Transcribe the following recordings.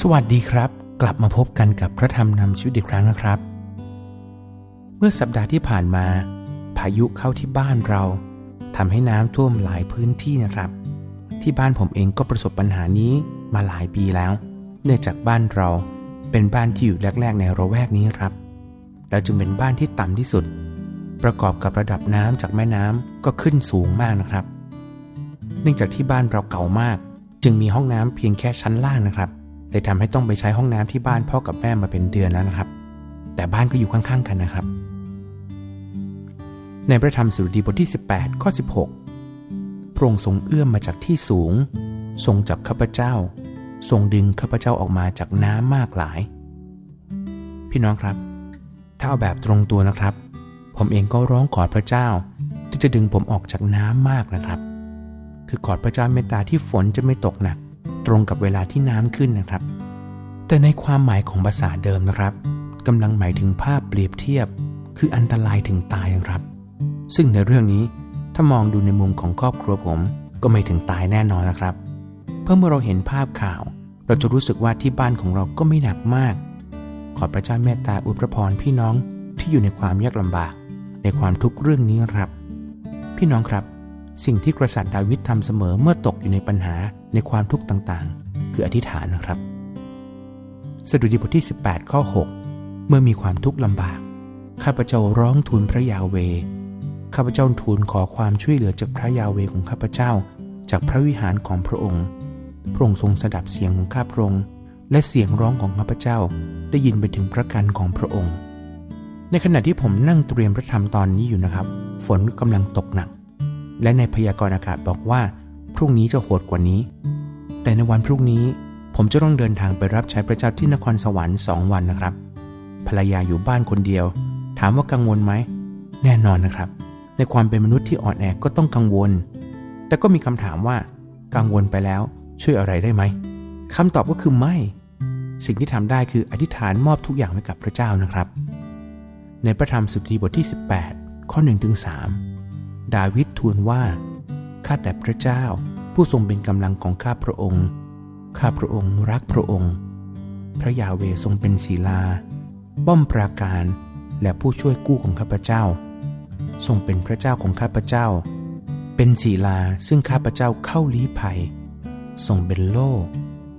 สวัสดีครับ กลับมาพบกันกับพระธรรมนำชีวิตอีกครั้งนะครับ เมื่อสัปดาห์ที่ผ่านมา พายุเข้าที่บ้านเราทำให้น้ำท่วมหลายพื้นที่นะครับ ที่บ้านผมเองก็ประสบปัญหานี้มาหลายปีแล้ว เนื่องจากบ้านเราเป็นบ้านที่อยู่แรก ๆ ในระแวกนี้ครับและจึงเป็นบ้านที่ต่ำที่สุด ประกอบกับระดับน้ำจากแม่น้ำก็ขึ้นสูงมากนะครับ เนื่องจากที่บ้านเราเก่ามาก จึงมีห้องน้ำเพียงแค่ชั้นล่างนะครับ เลยทำให้ต้องไปใช้ห้องน้ำที่บ้านพ่อกับแม่มาเป็นเดือนแล้วนะครับ แต่บ้านก็อยู่ข้างๆกันนะครับ ในพระธรรมสุรดีบทที่ 18 ข้อ 16 พระองค์ทรงเอื้อมมาจากที่สูง ทรงจับข้าพเจ้า ทรงดึงข้าพเจ้าออกมาจากน้ำมากหลาย พี่น้องครับ ถ้าเอาแบบตรงตัวนะครับ ผมเองก็ร้องขอพระเจ้า ที่จะดึงผมออกจากน้ำมากนะครับ คือขอพระเจ้าเมตตาที่ฝนจะไม่ตกหนัก ตรงกับเวลาที่น้ำขึ้นนะครับ แต่ในความหมายของภาษาเดิมนะครับกำลังหมายถึงภาพเปรียบเทียบ คืออันตรายถึงตายนะครับ ซึ่งในเรื่องนี้ถ้ามองดูในมุมของครอบครัวผม ก็ไม่ถึงตายแน่นอนนะครับ เพื่อเมื่อเราเห็นภาพข่าว เราจะรู้สึกว่าที่บ้านของเราก็ไม่หนักมาก ขอพระเจ้าเมตตาอุปพรพี่น้องที่อยู่ในความยากลำบาก ในความทุกข์เรื่องนี้ครับ พี่น้องครับ สิ่งที่กษัตริย์ดาวิดทำเสมอเมื่อตกอยู่ในปัญหา ในความทุกข์ต่างๆ คืออธิษฐานนะครับ สดุดีบทที่ 18 ข้อ 6 เมื่อมีความทุกข์ลำบาก ข้าพเจ้าร้องทูลพระยาเว ข้าพเจ้าทูลขอความช่วยเหลือจากพระยาเวของข้าพเจ้า จากพระวิหารของพระองค์ พระองค์ทรงสดับเสียงของข้าพระองค์ และเสียงร้องของข้าพเจ้าได้ยินไปถึงพระกันของพระองค์ ในขณะที่ผมนั่งเตรียมพระธรรมตอนนี้อยู่นะครับ ฝนกำลังตกหนัก และในพยากรณ์อากาศบอกว่า พรุ่งนี้จะโหดกว่านี้ แต่ในวันพรุ่งนี้ผมจะต้องเดินทางไปรับใช้พระเจ้าที่นครสวรรค์สองวันนะครับ ภรรยาอยู่บ้านคนเดียว ถามว่ากังวลไหม แน่นอนนะครับ ในความเป็นมนุษย์ที่อ่อนแอก็ต้องกังวล แต่ก็มีคำถามว่า กังวลไปแล้วช่วยอะไรได้ไหมคำตอบก็คือไม่ สิ่งที่ทำได้คืออธิษฐานมอบทุกอย่างไว้กับพระเจ้านะครับ ในพระธรรมสุตีบทที่ 18 ข้อ1ถึง3ดาวิดทูลว่า ข้าแต่พระเจ้า ผู้ทรงเป็นกำลังของข้าพระองค์ ข้าพระองค์รักพระองค์ พระยาเวทรงเป็นศีลา ป้อมปราการและผู้ช่วยกู้ของข้าพเจ้า ทรงเป็นพระเจ้าของข้าพเจ้า เป็นศีลาซึ่งข้าพเจ้าเข้าลี้ภัย ทรงเป็นโล่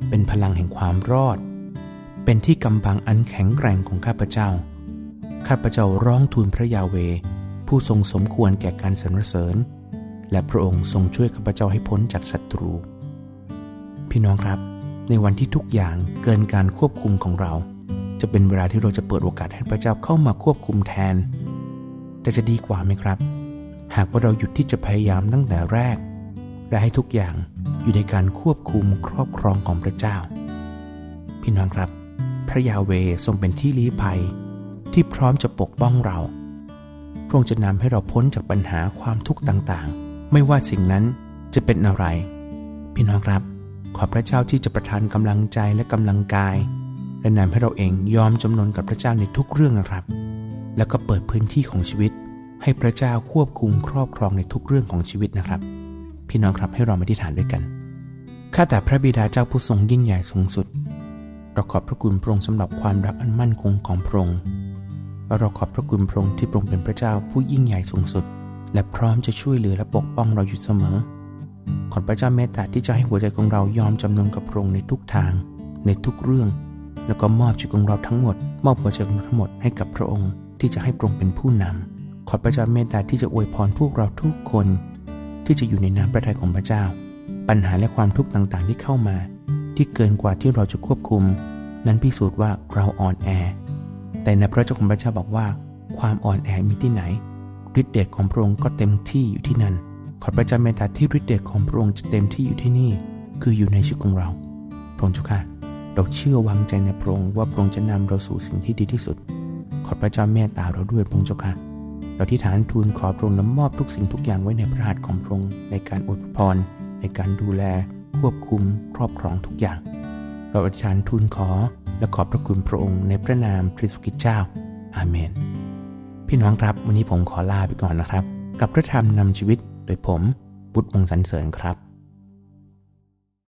เป็นพลังแห่งความรอด เป็นที่กำบังอันแข็งแกร่งของข้าพเจ้า ข้าพเจ้าร้องทูลพระยาเว ผู้ทรงสมควรแก่การสรรเสริญ และพระองค์ทรงช่วยข้าพเจ้าให้พ้นจากศัตรู พี่น้องครับ ในวันที่ทุกอย่างเกินการควบคุมของเรา จะเป็นเวลาที่เราจะเปิดโอกาสให้พระเจ้าเข้ามาควบคุมแทน แต่จะดีกว่าไหมครับ หากว่าเราหยุดที่จะพยายามตั้งแต่แรก และให้ทุกอย่างอยู่ในการควบคุมครอบครองของพระเจ้า พี่น้องครับ พระยาเวทรงเป็นที่ลี้ภัย ที่พร้อมจะปกป้องเราพระองค์จะนำให้เราพ้นจากปัญหาความทุกข์ต่างๆ ไม่ว่าสิ่งนั้นจะเป็นอะไร พี่น้องครับ ขอพระเจ้าที่จะประทานกำลังใจและกำลังกาย และนำให้เราเองยอมจำนนกับพระเจ้าในทุกเรื่องนะครับ แล้วก็เปิดพื้นที่ของชีวิต ให้พระเจ้าควบคุมครอบครองในทุกเรื่องของชีวิตนะครับ พี่น้องครับให้เรามาที่ฐานด้วยกันข้าแต่พระบิดาเจ้าผู้ทรงยิ่งใหญ่สูงสุดเราขอบพระคุณพระองค์สำหรับความรักอันมั่นคงของพระองค์และเราขอบพระคุณพระองค์ที่พระองค์เป็นพระเจ้าผู้ยิ่งใหญ่สูงสุด และพร้อมจะช่วยเหลือและปกป้องเราอยู่เสมอ ขอพระเจ้าเมตตาที่จะให้หัวใจของเรายอมจำนนกับพระองค์ในทุกทาง ในทุกเรื่อง แล้วก็มอบชีวิตของเราทั้งหมด มอบหัวใจของเราทั้งหมดให้กับพระองค์ที่จะให้พระองค์เป็นผู้นำขอพระเจ้าเมตตาที่จะอวยพรพวกเราทุกคน ที่จะอยู่ในน้ำพระทัยของพระเจ้า ปัญหาและความทุกข์ต่างๆที่เข้ามา ที่เกินกว่าที่เราจะควบคุม นั้นพิสูจน์ว่าเราอ่อนแอ แต่ในพระเจ้าของพระเจ้าบอกว่า ความอ่อนแอมีที่ไหน ฤทธิเดชของพระองค์ก็เต็มที่อยู่ที่นั่น ขอพระเจ้าเมตตาที่ฤทธิเดชของพระองค์จะเต็มที่อยู่ที่นี่ คืออยู่ในชีวิตของเรา พระองค์เจ้าค่ะ เราเชื่อวางใจในพระองค์ว่าพระองค์จะนำเราสู่สิ่งที่ดีที่สุด ขอพระเจ้าเมตตาเราด้วยพระองค์เจ้าค่ะ เราที่ฐานทูลขอพระองค์น้ำมอบทุกสิ่งทุกอย่างไว้ในพระหัตถ์ของพระองค์ในการอวยพร ในการดูแล ควบคุม ครอบครองทุกอย่าง เราอธิษฐานทูลขอและขอบพระคุณพระองค์ในพระนามพระสุกิจเจ้า อาเมน พี่น้องครับ วันนี้ผมขอลาไปก่อนนะครับ กับพระธรรมนำชีวิตโดยผมบุตรวงศ์สรรเสริญครับ